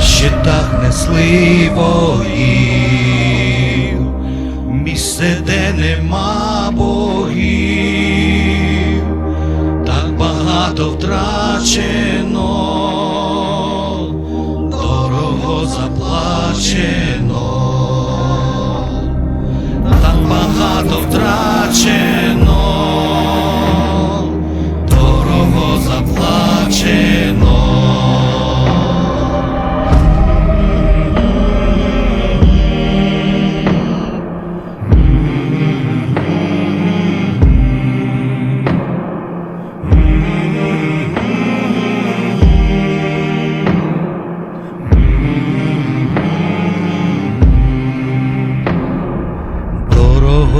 щитах несли воїв, місце, де нема богів, так багато втрачено,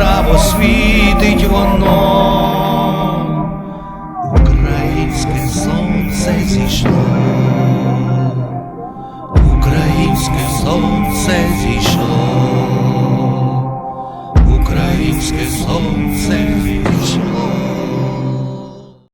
яскраво світить воно,